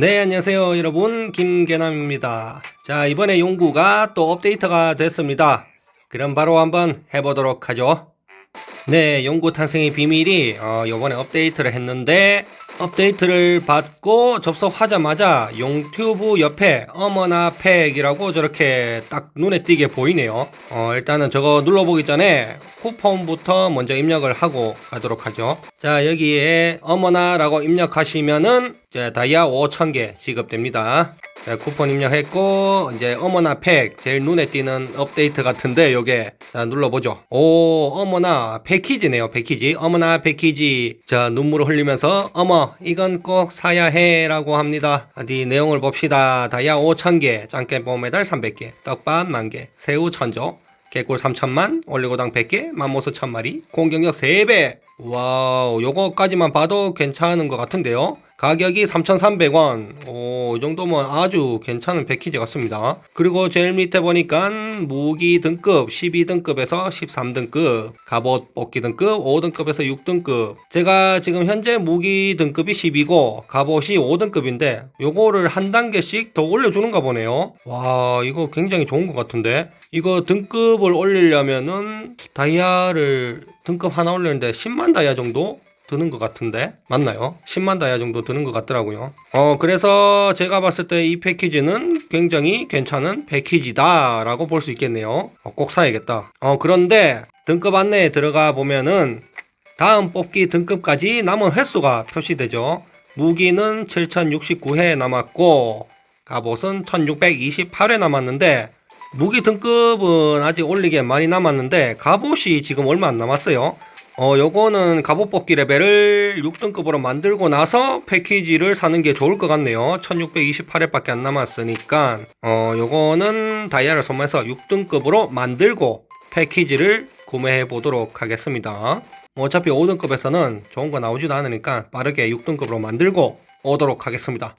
네, 안녕하세요, 여러분. 김계남입니다. 자, 이번에 용구가 또 업데이트가 됐습니다. 그럼 바로 한번 해보도록 하죠. 네, 용구 탄생의 비밀이 어, 이번에 업데이트를 했는데 업데이트를 받고 접속하자마자 용튜브 옆에 어머나 팩이라고 저렇게 딱 눈에 띄게 보이네요. 어, 일단은 저거 눌러보기 전에 쿠폰부터 먼저 입력을 하고 가도록 하죠. 자, 여기에 어머나라고 입력하시면은 이제 다이아 5,000개 지급됩니다. 자, 쿠폰 입력했고 이제 어머나 팩 제일 눈에 띄는 업데이트 같은데 요게 자 눌러보죠. 오 어머나 패키지네요 패키지. 어머나 패키지. 자 눈물을 흘리면서 어머 이건 꼭 사야 해 라고 합니다. 어디 내용을 봅시다. 다이아 5천개 짱깨뽀 메달 300개 떡밥 만개 새우 천조 개꿀 3천만, 올리고당 100개, 맘모스 1000마리, 공격력 3배. 와우, 요거까지만 봐도 괜찮은 것 같은데요. 가격이 3,300원. 오, 이 정도면 아주 괜찮은 패키지 같습니다. 그리고 제일 밑에 보니까 무기 등급 12등급에서 13등급, 갑옷 뽑기 등급 5등급에서 6등급. 제가 지금 현재 무기 등급이 10이고 갑옷이 5등급인데 요거를 한 단계씩 더 올려주는가 보네요. 와, 이거 굉장히 좋은 것 같은데. 이거 등급을 올리려면은 다이아를 등급 하나 올리는데 10만 다이아 정도 드는 것 같은데 맞나요? 10만 다이아 정도 드는 것 같더라고요. 어 그래서 제가 봤을 때 이 패키지는 굉장히 괜찮은 패키지다라고 볼 수 있겠네요. 어, 꼭 사야겠다. 어 그런데 등급 안내에 들어가 보면은 다음 뽑기 등급까지 남은 횟수가 표시되죠. 무기는 7069회 남았고 갑옷은 1628회 남았는데 무기 등급은 아직 올리기에 많이 남았는데 갑옷이 지금 얼마 안 남았어요. 어, 요거는 갑옷 뽑기 레벨을 6등급으로 만들고 나서 패키지를 사는 게 좋을 것 같네요. 1628회밖에 안 남았으니까, 어, 요거는 다이아를 소모해서 6등급으로 만들고 패키지를 구매해 보도록 하겠습니다. 뭐 어차피 5등급에서는 좋은 거 나오지도 않으니까 빠르게 6등급으로 만들고 오도록 하겠습니다.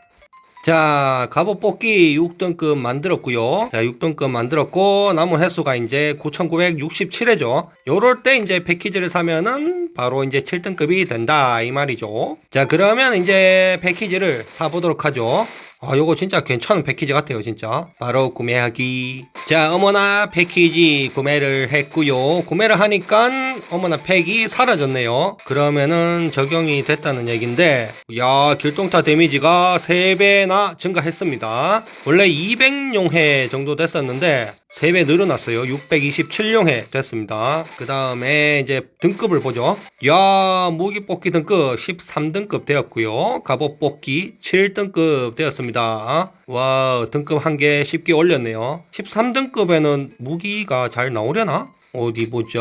자, 갑옷 뽑기 6등급 만들었고요. 자, 6등급 만들었고 남은 횟수가 이제 9,967회죠. 요럴 때 이제 패키지를 사면은 바로 이제 7등급이 된다 이 말이죠. 자, 그러면 이제 패키지를 사 보도록 하죠. 아, 요거 진짜 괜찮은 패키지 같아요, 진짜. 바로 구매하기. 자, 어머나 패키지 구매를 했고요. 구매를 하니까 어머나 팩이 사라졌네요. 그러면은 적용이 됐다는 얘긴데, 야, 길동타 데미지가 3배나 증가했습니다. 원래 200용해 정도 됐었는데, 3배 늘어났어요. 627용해 됐습니다. 그 다음에 이제 등급을 보죠. 야, 무기 뽑기 등급 13등급 되었고요. 갑옷 뽑기 7등급 되었습니다. 와, 등급 한 개 쉽게 올렸네요. 13등급에는 무기가 잘 나오려나? 어디 보자.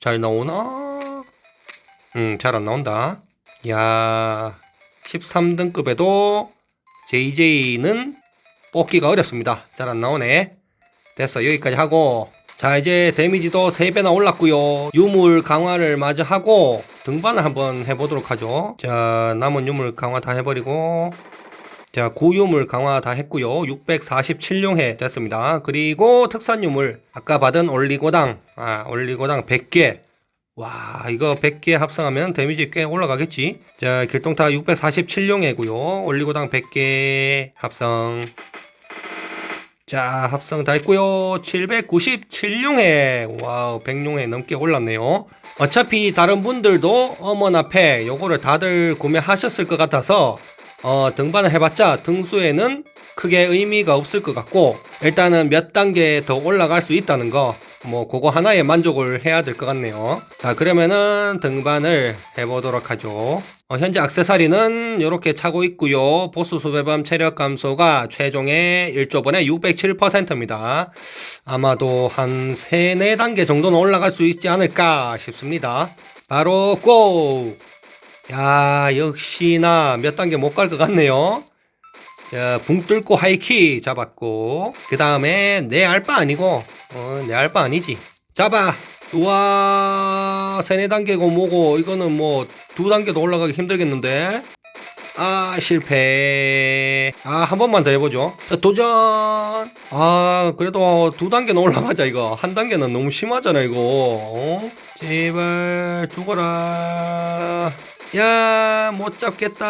잘 나오나? 음, 잘 안 나온다. 야, 13등급에도 JJ는 뽑기가 어렵습니다. 잘 안 나오네. 됐어 여기까지 하고. 자 이제 데미지도 3배나 올랐고요. 유물 강화를 마저 하고 등반을 한번 해보도록 하죠. 자 남은 유물 강화 다 해버리고. 자 구유물 강화 다 했고요. 647용해 됐습니다. 그리고 특산 유물. 아까 받은 올리고당. 아 올리고당 100개. 와 이거 100개 합성하면 데미지 꽤 올라가겠지? 자 길동타 647용해고요. 올리고당 100개 합성 자, 합성 다 했고요. 797용에 와우, 100용에 넘게 올랐네요. 어차피 다른 분들도 어머나 패 요거를 다들 구매하셨을 것 같아서 어, 등반을 해봤자 등수에는 크게 의미가 없을 것 같고 일단은 몇 단계 더 올라갈 수 있다는 거 뭐 그거 하나에 만족을 해야 될 것 같네요. 자 그러면은 등반을 해보도록 하죠. 어, 현재 악세사리는 이렇게 차고 있고요. 보스 수배밤 체력 감소가 최종의 1조번에 607%입니다. 아마도 한 3, 4단계 정도는 올라갈 수 있지 않을까 싶습니다. 바로 고! 야 역시나 몇 단계 못 갈 것 같네요. 자, 붕 뚫고 하이키 잡았고 그 다음에 내 알바 아니고 어, 내 알바 아니지? 잡아. 우와 세네 단계고 뭐고. 이거는 뭐 두 단계도 올라가기 힘들겠는데. 아 실패. 아 한 번만 더 해보죠. 자, 도전. 아 그래도 두 단계는 올라가자 이거. 한 단계는 너무 심하잖아 이거. 어? 제발 죽어라 야 못 잡겠다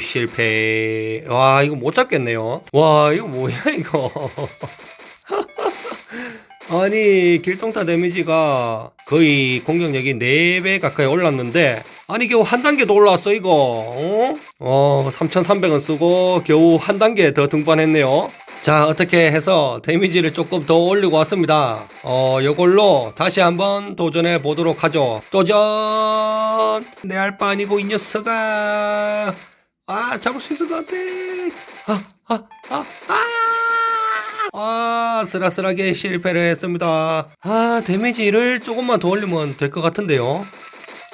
실패. 와, 이거 못 잡겠네요. 와, 이거 뭐야, 이거. 아니, 길동타 데미지가 거의 공격력이 4배 가까이 올랐는데, 아니, 겨우 한 단계 더 올라왔어, 이거. 어? 어, 3,300원 쓰고 겨우 한 단계 더 등반했네요. 자, 어떻게 해서 데미지를 조금 더 올리고 왔습니다. 어, 요걸로 다시 한번 도전해 보도록 하죠. 도전! 내 알바 아니고 이 녀석아! 아, 잡을 수 있을 것 같아! 아, 아, 아, 아! 아, 아슬아슬하게 실패를 했습니다. 아, 데미지를 조금만 더 올리면 될 것 같은데요.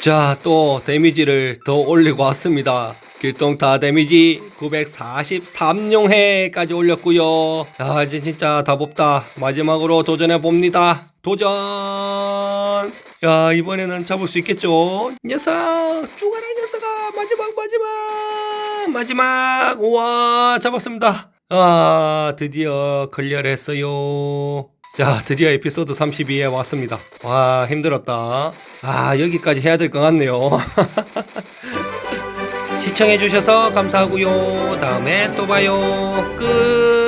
자, 또 데미지를 더 올리고 왔습니다. 길동타 데미지 943용해까지 올렸고요. 자, 이제 진짜 답 없다. 마지막으로 도전해 봅니다. 도전! 야, 이번에는 잡을 수 있겠죠? 이 녀석! 죽어라, 이 녀석아! 마지막, 마지막! 마지막! 우와, 잡았습니다. 아, 드디어 클리어했어요. 자, 드디어 에피소드 32에 왔습니다. 와, 힘들었다. 아, 여기까지 해야 될 것 같네요. 시청해주셔서 감사하고요. 다음에 또 봐요. 끝.